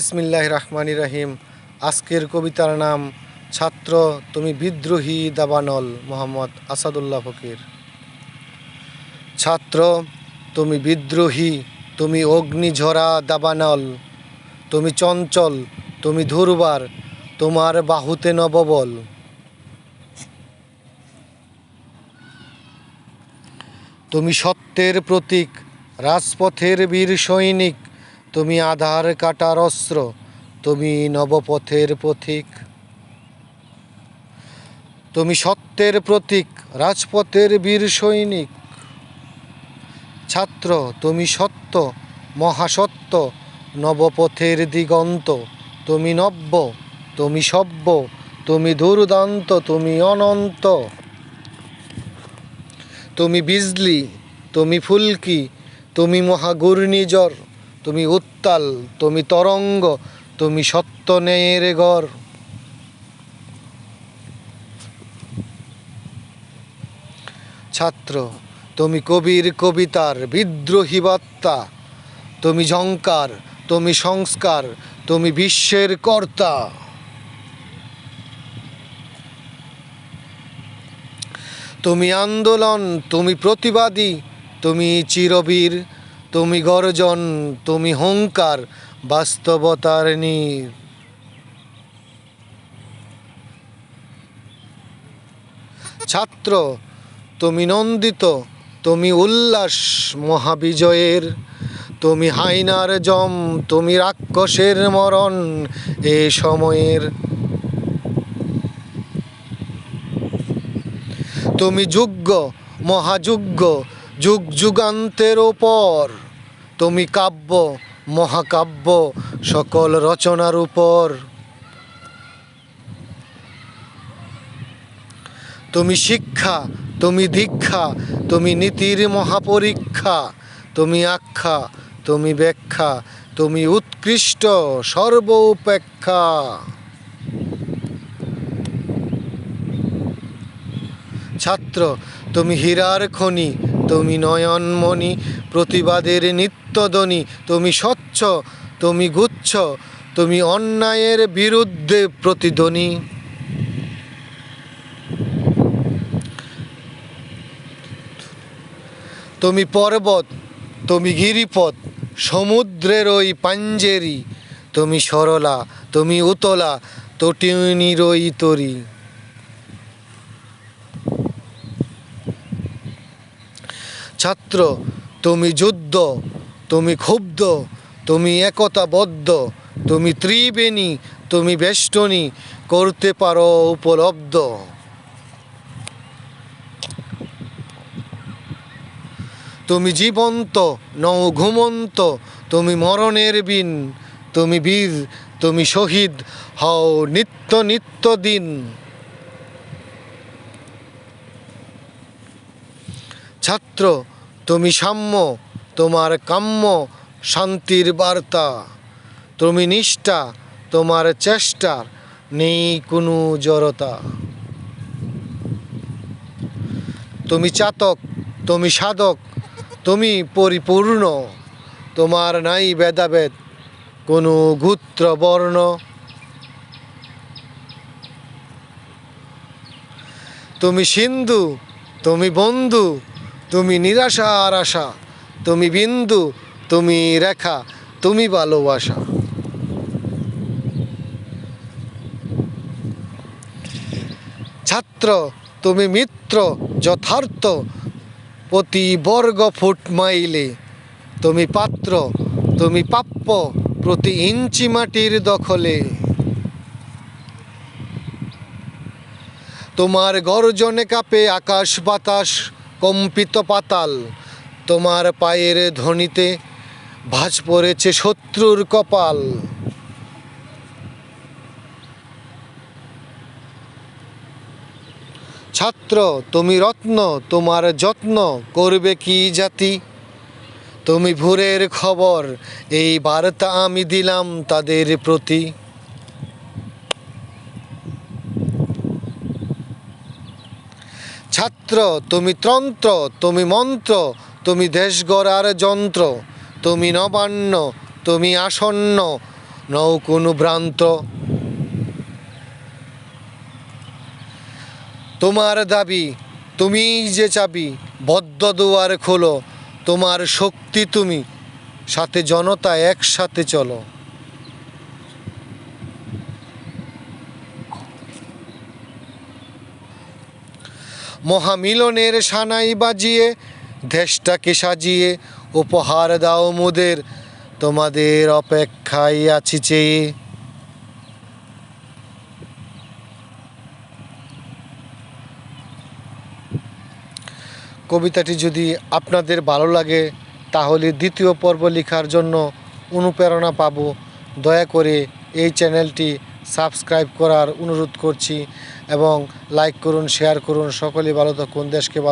বিসমিল্লাহ রহমানি রহিম। আজকের কবিতার নাম, ছাত্র তুমি বিদ্রোহী দাবানল, মোহাম্মদ আসাদুল্লাহ ফকির। ছাত্র তুমি বিদ্রোহী, তুমি অগ্নিঝরা দাবানল, তুমি চঞ্চল, তুমি ধুরবার, তোমার বাহুতে নববল। তুমি সত্যের প্রতীক, রাজপথের বীর সৈনিক তুমি আধার কাটার অস্ত্র, তুমি নবপথের পথিক তুমি সত্যের প্রতীক, রাজপথের বীর সৈনিক। ছাত্র, তুমি সত্য, মহাসত্য, নবপথের দিগন্ত। তুমি নব্য, তুমি সভ্য, তুমি দুর্দান্ত, তুমি অনন্ত। তুমি বিজলি, তুমি ফুলকি, তুমি মহাঘূর্ণিঝড়। তুমি উত্তাল, তুমি তরঙ্গ, তুমি সত্য ন্যায়ের গড়। ছাত্র, তুমি কবির কবিতার বিদ্রোহী বার্তা, তুমি ঝঙ্কার তুমি সংস্কার, তুমি বিশ্বের কর্তা। তুমি আন্দোলন, তুমি প্রতিবাদী, তুমি চিরবীর তুমি গর্জন, তুমি হংকার বাস্তবতার নীর। ছাত্র, তুমি নন্দিত, তুমি উল্লাস মহাবিজয়ের। তুমি হাইনার জম, তুমি রাক্ষসের মরণ এ সময়ের। তুমি যোগ্য মহাযোগ্য যুগ যুগান্তের ওপর তুমি কাব্য, মহাকাব্য, সকল রচনার উপর। তুমি শিক্ষা, তুমি দীক্ষা, তুমি নীতির মহাপরীক্ষা, তুমি আখ্যা, তুমি ব্যাখ্যা, তুমি উৎকৃষ্ট সর্বোপেক্ষা। ছাত্র, তুমি হীরার খনি তুমি নয়নমণি প্রতিবাদের নিত্যধ্বনি, তুমি স্বচ্ছ, তুমি গুচ্ছ, তুমি অন্যায়ের বিরুদ্ধে প্রতিধ্বনি। তুমি পর্বত, তুমি গিরিপথ, সমুদ্রের ওই পাঞ্জেরি, তুমি সরলা, তুমি উতলা, তটিনীর ওই তরি। ছাত্র, তুমি যুদ্ধ, তুমি ক্ষুব্ধ, তুমি একতাবদ্ধ, তুমি ত্রিবেণী, তুমি বেষ্টনী, করতে পারো উপলব্ধ। তুমি জীবন্ত, নও ঘুমন্ত, তুমি মরণের বিন, তুমি বীর, তুমি শহীদ, হও নিত্য নিত্য দিন। ছাত্র তুমি সাম্য, তোমার কাম্য, শান্তির বার্তা। তুমি নিষ্ঠা, তোমার চেষ্টার নেই কোনো জড়তা। তুমি চাতক, তুমি সাধক, তুমি পরিপূর্ণ। তোমার নাই ভেদাভেদ, কোনো গোত্র বর্ণ। তুমি সিন্ধু, তুমি বন্ধু তুমি নিরাশা আর আশা, তুমি বিন্দু, তুমি রেখা, তুমি ভালোবাসা। ছাত্র, তুমি মিত্র, যথার্থ, প্রতি বর্গ ফুট মাইলে। তুমি পাত্র, তুমি প্রাপ্য, প্রতি ইঞ্চি মাটির দখলে। তোমার গর্জনে কাঁপে আকাশ বাতাস কম্পিত পাতাল। তোমার পায়ের ধ্বনিতে ভাঁজ পড়েছে শত্রুর কপাল। ছাত্র, তুমি রত্ন, তোমার যত্ন করবে কি জাতি? তুমি ভোরের খবর, এই বার্তা আমি দিলাম তাদের প্রতি। ছাত্র, তুমি তন্ত্র, তুমি মন্ত্র, তুমি দেশ গড়ার যন্ত্র, তুমি নবান্ন, তুমি আসন্ন কোনো ভ্রান্ত তোমার দাবি তুমি যে চাবি, বদ্ধ দুয়ার খোলো, তোমার শক্তি তুমি, সাথে জনতা একসাথে চলো। মহামিলনের সানাই বাজিয়ে, দেশটাকে সাজিয়ে উপহার দাও মোদের, তোমাদের অপেক্ষায় আছি চেয়ে। কবিতাটি যদি আপনাদের ভালো লাগে, তাহলে দ্বিতীয় পর্ব লেখার জন্য অনুপ্রেরণা পাব। দয়া করে এই চ্যানেলটি সাবস্ক্রাইব করার অনুরোধ করছি এবং লাইক করুন শেয়ার করুন। সকলে ভালো থাকুন দেশকে ভালো